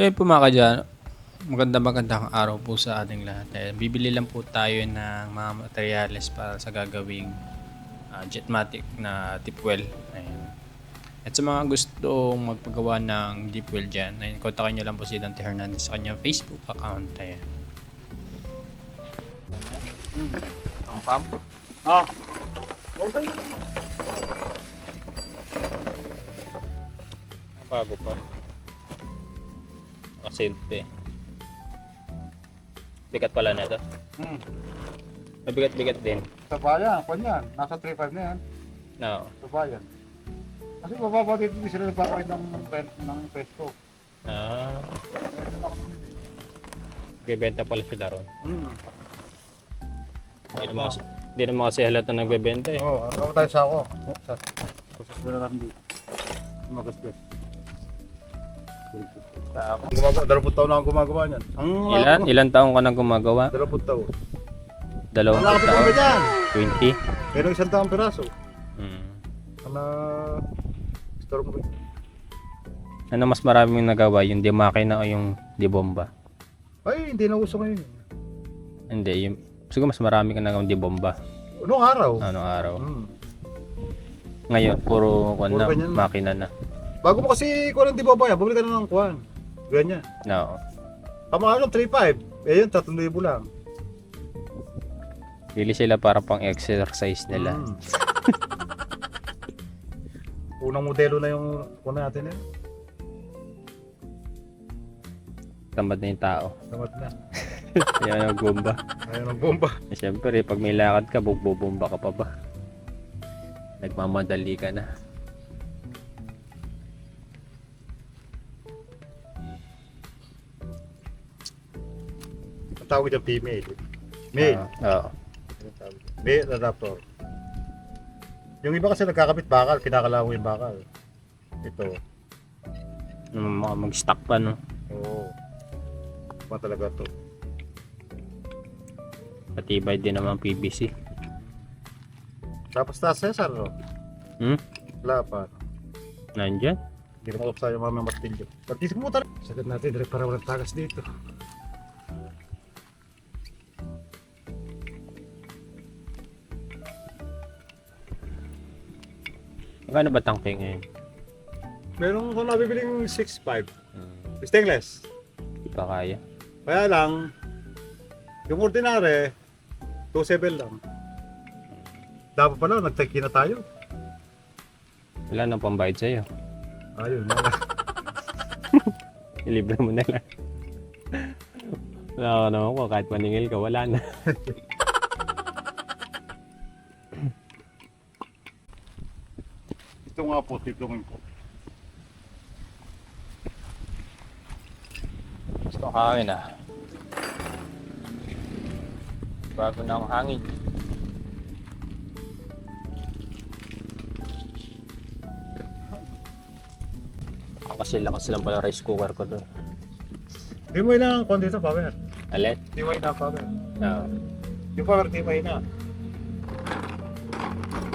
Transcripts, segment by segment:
So yun po mga kadyan, maganda magandang araw po sa ating lahat. Eh, bibili lang po tayo ng mga materyales para sa gagawing ah, Jetmatic na tip well. Ayan. At sa mga gustong magpagawa ng deep well dyan, ayun, kontakin nyo lang po si Dante Hernandez sa kanyang Facebook account. Ayan. Ang pump? Ah. Bago pa. Nakasilpe. Bigat pala na ito. Hmm. Mabigat-bigat din. Sa bayan, kwan yan. Nasa 3.5 na yan. No. Sa bayan. Kasi bababa dito hindi sila nagpapakit ng, ng pesto. Ah. Bebenta pala sila ron. Hmm. Hindi naman kasi, hindi naman kasi halata nagbebenta eh. Oo, oh, ano tayo sa ako? Sa kusas mo na lang dito. Magasgas. Gumagawa, dalawang taon na ako gumagawa niyan. Ang Ilan? Ilan taong ka na gumagawa? Dalawang taon. Dalawang ka pa taon? dyan? 20? Pero isang taong piraso. Hmm. Ano, store mo ba? Ano mas marami mong nagawa? Yung di makina o yung di bomba? Ay, hindi na uso ngayon. Hindi. Yung, siguro mas marami ka nagawa di bomba. Noong araw. Anong araw? Hmm. Ngayon, puro, kwan Puro na, ganyan na. makina na. Bago mo kasi kuha ng di babaya, bumili ka na ng kuhan. Ganyan. No. Tama ano, 3.5. Eh yun, 3,000 lang. Bili sila para pang exercise nila. Mm. Unang modelo na yung kuna natin eh. Tamad na yung tao. Tamat na. Yan ang bomba. Ayun ang bomba. Eh, Siyempre, pag may lakad ka, bugbobomba ka pa ba? Nagmamadali ka na. Tawag dyan female. Male. Ah, Oo. Male adapter. Yung iba kasi nagkakabit bakal, kinakalaw yung bakal. Ito. Nung mga mag-stock pa, no? Oo. Ba talaga to. Patibay din naman PVC. Tapos taas Cesar, no? Hmm? Wala pa. Nandyan? Hindi na sa yung mga martilyo. Pagkisip mo talaga. Sagad natin, direct para walang tagas dito. Magkano ba tangke ngayon? Meron ko nabibiling 6.5. Hmm, Stainless. Di pa kaya. Kaya lang, yung ordinary, 2.7 lang. Dapat pala, nagtaki na tayo. Wala nang pambayad sa'yo. Ayun, wala. Ilibre mo na lang. Wala ka naman ko, kahit maningil ka, wala na. Ito nga po, tiplongin ko. Gusto ko hangin ah. Bago na ang hangin. Kasi lakas lang pala rice cooker ko doon. Di mo ilang kung dito, power. Alet? Di mo na power. No. Yung power, di mo na.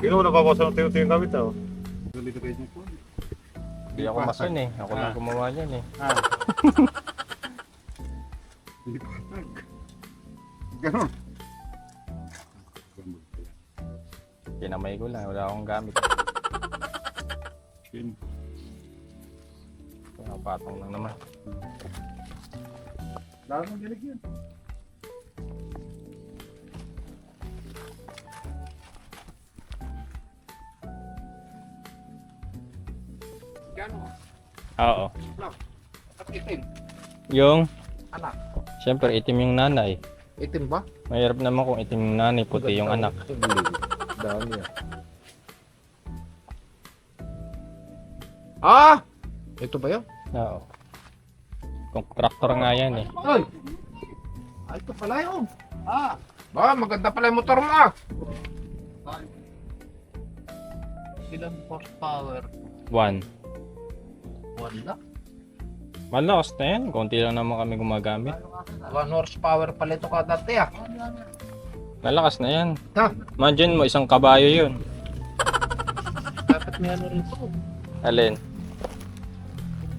Hindi mo nababasan ng tayo-tayo gamit ah. Dito kayo niyo po. Hindi ako mason eh. Ako lang gumawa niyan eh. Ah. Hindi pa. Ganon. Kinamay ko lang. Wala akong gamit. Yun. Kaya patong lang naman. Lalo ng dilig yun. Oo. At itim. Yung, Anak. syempre itim yung nanay. Itim ba? Mahirap naman kung itim yung nanay, puti yung anak. Dami yan. Ah! Ito ba yun? Oo. Contractor nga yan eh. Ay! Ay, ito pala yun. Ah! Ba, maganda pala yung motor mo ah. Ilan horsepower? One. Wala. Malakas na yan. Konti lang naman kami gumagamit. One horsepower pala ito kadati ah. Malakas na yan. Ha? Imagine mo, isang kabayo yun. Dapat may ano rin ito. Alin?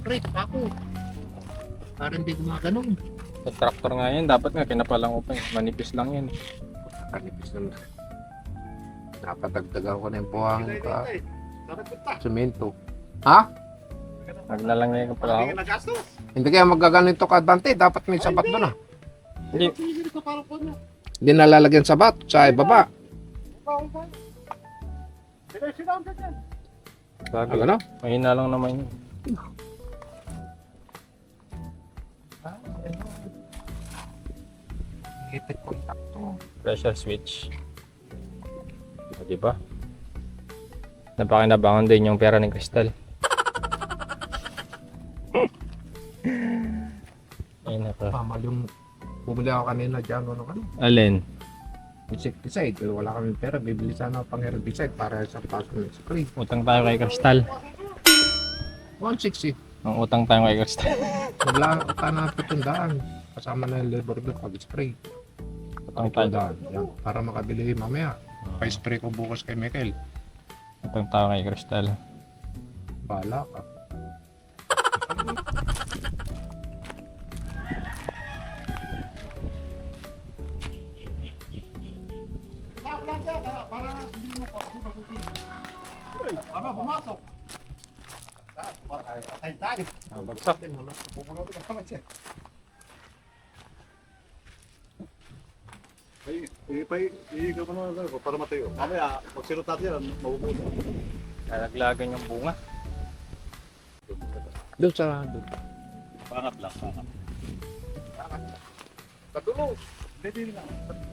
Rate ako. Parang hindi gumaganon. Sa tractor nga yan, dapat nga kinapalang ko pa yun. Manipis lang yan. Kanipis na Napadagdagan ko na yung buhangin ka. Semento. Ha? Naglalang na yung pala ako. Hindi kaya magaganon ito ka Dante. Dapat may sabat doon ah. Hindi, Hindi nalalagyan sabat sa ibaba. sabi. Ano? Mahina lang naman yun. Hipit kontakto. Pressure switch. O, di ba? Napakinabangon din yung pera ng kristal. Ayun na pa. Pamal yung bumili ako kanina dyan ano ano. Alin? Insecticide. Pero wala kami pera. Bibili sana ako pang herbicide para sa paso ng spray. Utang tayo kay kristal. 160. Ang utang tayo kay kristal. Maglaan ka na pitundaan. Kasama na yung labor bill pag spray. Utang tayo. Yan. Para makabili mamaya. Pa-spray ko bukas kay Michael. Utang tayo kay kristal. Bahala ka. Bagsak. Iigaw pa naman ako para matayo. Mamaya, pag sinot natin yan, mabubuto. Nalaglagan yung bunga. Doon sa doon. Pangat lang, pangat. Katulong. Hindi, hindi lang.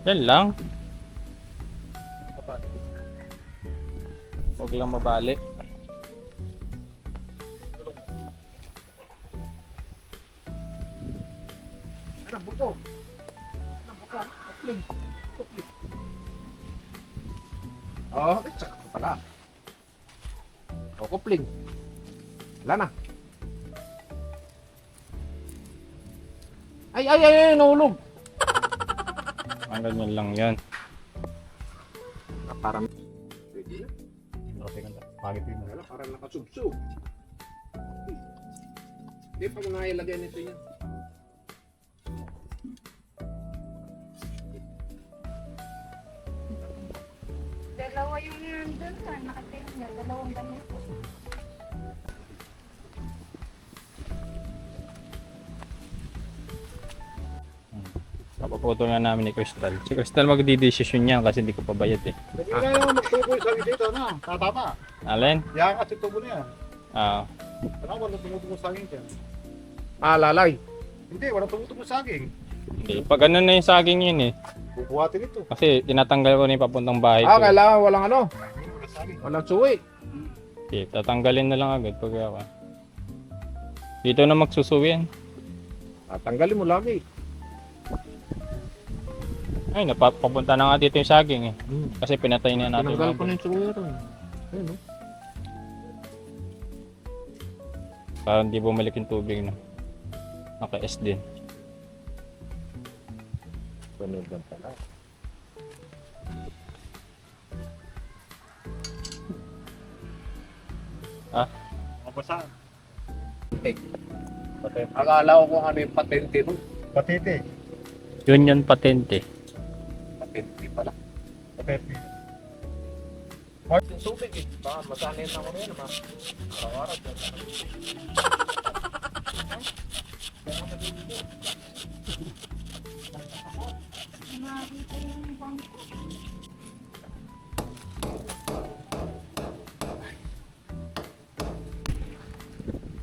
Yan lang. Huwag lang mabali. Ano, buto? Ano, buto? Kupling. Kupling. Oh, tsaka ko pala. O, kupling. Wala na. Ay, ay, ay, ay, nahulog. Ang ganyan lang yan. Parang, Okay, ganda. Pangit yun. wala, parang nakasubsub. Hindi pa mga ilagay nito yan. Dalawa yung nandun ka, nakatingin dalawang ganito. Napaputol nga namin ni Crystal. Si Crystal magdidesisyon yan kasi hindi ko pa bayad eh. Hindi na yung magtukoy sa dito, na. Tatama. Alin? Yan kasi tubo na yan. Ah, Ano, walang tumutubo sa akin dyan. Ah, lalay. Hindi, walang tumutubo sa akin. hindi. Pag ano na yung saging yun eh. Bubuhatin ito. Kasi tinatanggal ko na yung papuntang bahay Ah, ko. kailangan walang ano, Wala walang suwi. Okay, tatanggalin na lang agad pag ako. Dito na magsusuwi yan. Tatanggalin mo lagi. Ay, napapunta na nga dito yung saging eh. Hmm. Kasi pinatay na natin. Tinanggal yung ko na yung suwi ron. Ayun, no? Para hindi bumalik yung tubig no. Naka-S din. Sunod lang pala. Mabasa. Akala ko kung ano yung patente mo. Patete. Union patente. Patente pala. Patete. Yung tubig eh. Baka masanay na ako rin. Ma. Araw-araw.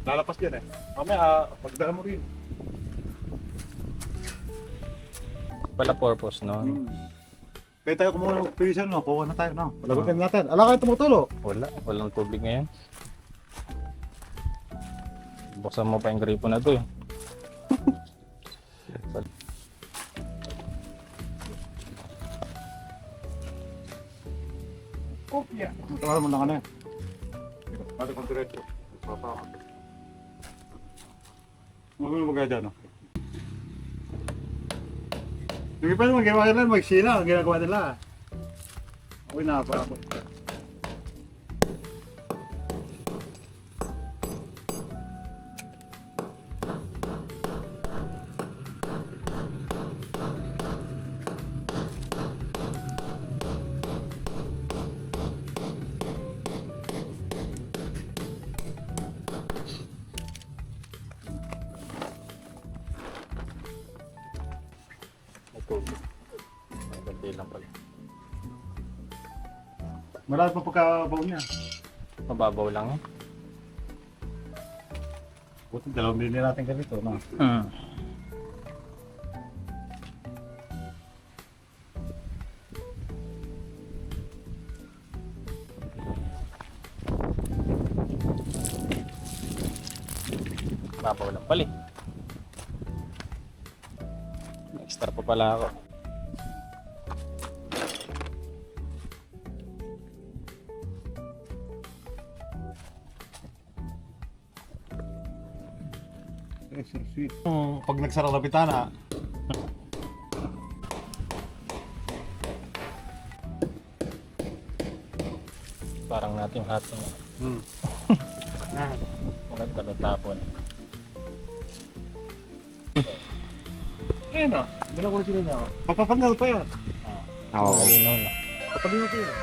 Lalapas yan eh. Mamaya, pagdala mo rin. Pala purpose no. Kaya tayo kumuha ng prison, no? Kuha na tayo, no? Palagutin natin. Ala kayo tumutulo. Wala. Walang tubig ngayon. Buksan mo pa yung gripo na to eh. Ito mo lang ano eh. Pati kong diretso. Papa. Ano mo magaya dyan, no? Yung iba naman ginawa nila, magsina ang ginagawa nila. Okay na, pa ako. Tubig. Ang lang pala. Marami pa pagkabaw niya. Mababaw lang eh. Buti dalawang bilhin natin ganito, no? Hmm. Babaw lang pala eh. Extra pa pala ako. Sweet. Pag nagsara na bitana, Parang nating hato. hmm. Maganda natapon. Ayun o. Dalawa ko sila niya. Papapangal pa yan. Oo. Malinaw na. Papapangal pa yan.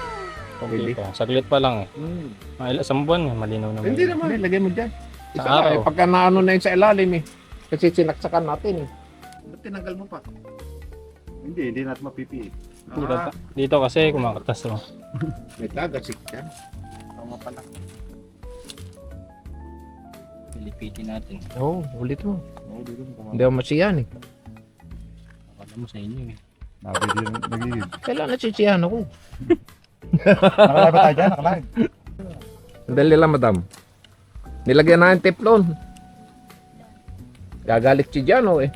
Okay pa. Saglit pa lang eh. Hmm. Mga isang buwan eh. Malinaw na Hindi malinaw. naman. Hindi, lagay mo dyan. Sa Isa na eh. araw. Pagka naano na yun sa ilalim eh. Kasi sinaksakan natin eh. Ba't tinanggal mo pa? Hindi, hindi natin mapipi. Dito, dito kasi kumakatas oh. May tagasik yan. Tama pala. Pilipitin natin. Oo, oh, ulit mo. Oo, dito mo Hindi ako masiyan eh. Akala mo sa inyo eh. Nabili yung nagigid. Kailan nasisiyahan ako? Nakalive ba tayo dyan? Nakalive. Dali lang, madam. Nilagyan na yung teflon. Gagalit si Jano eh.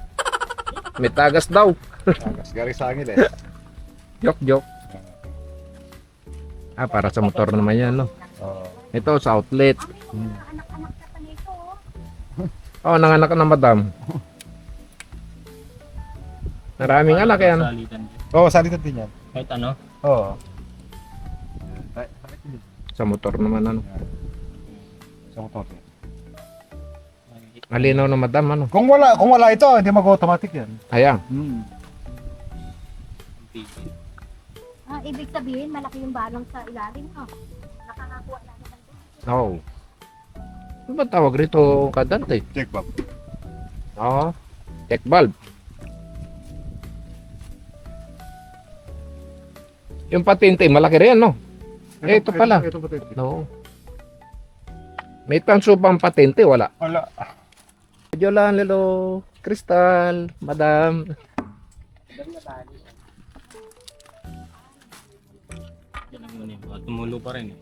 May tagas daw. Tagas, galing sa angin eh. Joke, joke. Ah, para sa motor naman yan, no? Oo. Ito, sa outlet. Ang mga anak-anak ka pa nito. oh. Oh, nanganak na, madam. Maraming anak yan. Salitan. Oo, salitan din yan. Kahit ano? Oo. Sa motor naman, ano. Sa motor. Malinaw na, madam, ano. Kung wala, kung wala ito, hindi mag-automatic yan. Ayan. Hmm. Ah, ibig sabihin, malaki yung balong sa ilalim. Oh. Nakakakuha na naman. Oo. Ano ba tawag rito, kadante? Check back. Oo. Check valve. Yung patente, malaki rin, no? Eh, ito pala. Ito, ito, ito. No. May tanso bang patente? Wala. Wala. Medyo lang, lilo. Crystal, madam. Tumulo pa rin eh.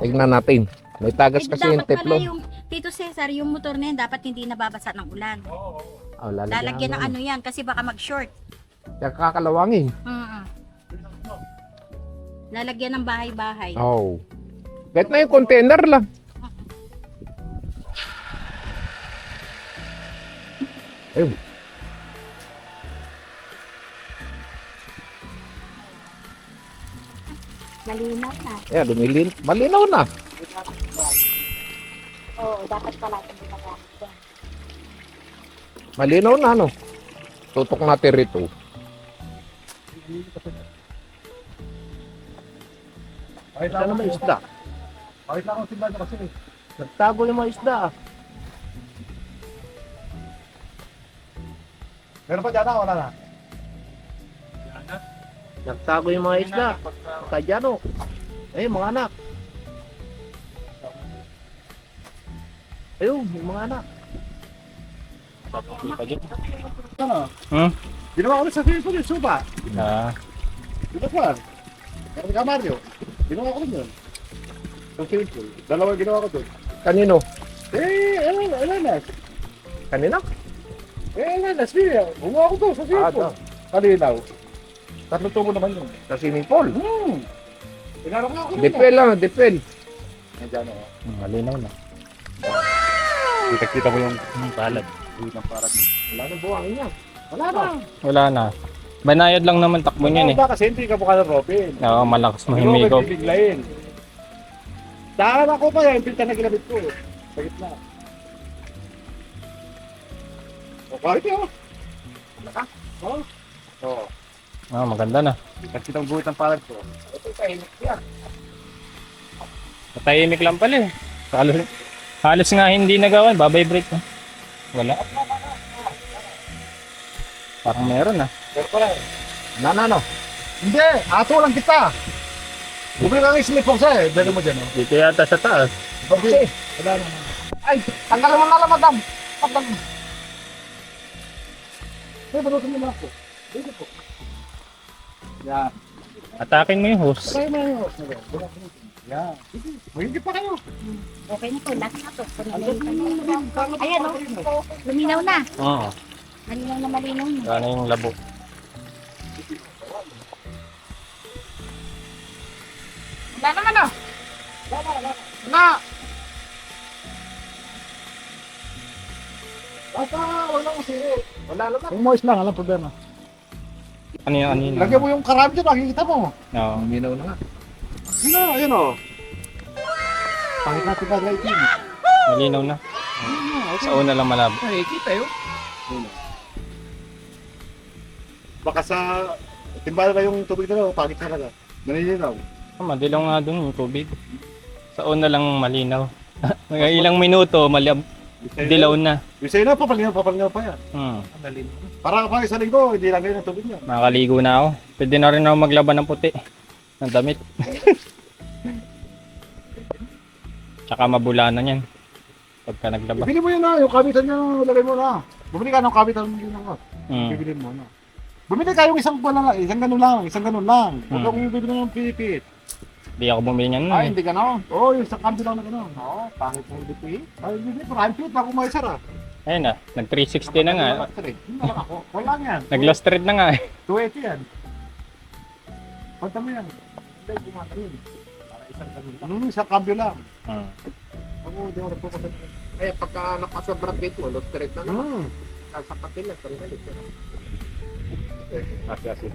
Tignan natin. May tagas Eh, kasi yung teflon. yung, Tito Cesar, yung motor na yan, dapat hindi nababasa ng ulan. Oh, lalagyan, Lalagyan ng ano yan, kasi baka mag-short. Kaya kakalawangin. Mm Lalagyan ng bahay-bahay. Oh. Kahit na yung container lang. Ayun. Malinaw na. Ayan, lumilin. Malinaw na. Oo, dapat pala ito ginagamit ko. Malinaw na, ano. Tutok natin rito. Pakita Saan naman isda? Pakita akong simbahan kasi. Nagtago yung mga isda. Meron pa dyan na, wala na. Nagtago yung mga isda. Kadyano. Ayun, mga anak. Ayun, yung mga anak. Hindi pa dyan. Ano? Hmm? Ginawa ko na sa Facebook yung supa. Ah. Ito pa. Meron ka Mario. Ginawa ko yun. Sa Facebook. Dalawa yung ginawa ko doon. Kanino? Eh, Elan, Elanas. Kanina? Eh, Elanas, Mia. Gumawa ko doon sa Ah, Facebook. Kalinaw. Tatlo tubo naman yun. Sa swimming pool. Hmm. Pinarap nga ako doon. Depel lang, depel. Nandiyan ako. Malinaw na. Kita-kita mo yung Hmm, palad. Wala na buwangin niya. Wala na. Wala na. Banayad lang naman takbo niyan eh. Ba kasi hindi ka ng Robin. Oo, malakas Hindi mo mahimikop. bibiglayin. Saan ako pa yan? Pinta na ginamit ko. Sa gitna. O, kahit yun. Oo. Oo. Ah, maganda na. Kasi itong buhit ng palad ko. Ito tahimik yan. Matahimik lang pala eh. Halos, halos nga hindi nagawan. Babay break. Wala. Parang meron ah. Na, na, no. hindi, ato lang kita. Bumili ka ng slip box eh, dali mo dyan, oh. Dito yata sa taas. Okay. Wala na. Ay, tanggalin mo na lang, madam. Mo. Hey, balutin mo na ako. Dito po. Yan. Atakin mo yung hose. Try mo yun. Yan. Sige, Mahigit pa kayo. Okay na po, last na to. Ayan o, luminaw na. Oo. Malinaw na malinaw na. Gana yung labo. Wala naman, na. Na. Basta, wala akong siri. Wala naman. Kung moist lang, alam problema. Ano yung ano yun? Lagyan mo yung karami dyan, makikita mo. Oo. Minaw na nga. Yun o, yun o. Pangit natin ba lighting? Malinaw na. Sa una lang malabo. Ay, kita yun. Baka sa timbala na yung tubig na pangit talaga. Manilinaw. Ah, Madilaw nga dun yung tubig. Sa una lang malinaw. Mga ilang minuto, malab dilaw na. Sa'yo na, papalinaw, papalinaw pa yan. Hmm. Andalin. Para pa isang linggo, hindi lang ganyan ang tubig niya. Makakaligo na ako. Pwede na rin ako maglaban ng puti. Ng damit. Tsaka mabulanan yan. Pagka naglaba. Bibili mo yun na, yung kabitan niya, lagay mo na. Bumili ka ng kabitan mo yun na. Hmm. Bibili mo na. Bumili ka yung isang buwan lang, isang ganun lang, isang ganun lang. Huwag Hmm. kang bibili ng pipit. Di ako bumili niyan. Ay, eh. hindi ka na. Oo, oh, yung sa kambi lang na ganun. Oo, pangit mo dito eh. Ay, hindi, prime fit, ako may sara. Ayun na. Nag 360 na nga. Yun na lang ako. Wala yan. Nag lost thread na nga eh. 280 yan. Punta mo yan. Hindi, bumata yun. Para isang ganun lang. Hmm, isang kambyo lang. Hmm. Ako, hindi ako nagpupunta. Eh, pagka nakasobrang date mo, lost rate na lang. Hmm. Sa kapatid lang, tanggalin. Kasi, kasi.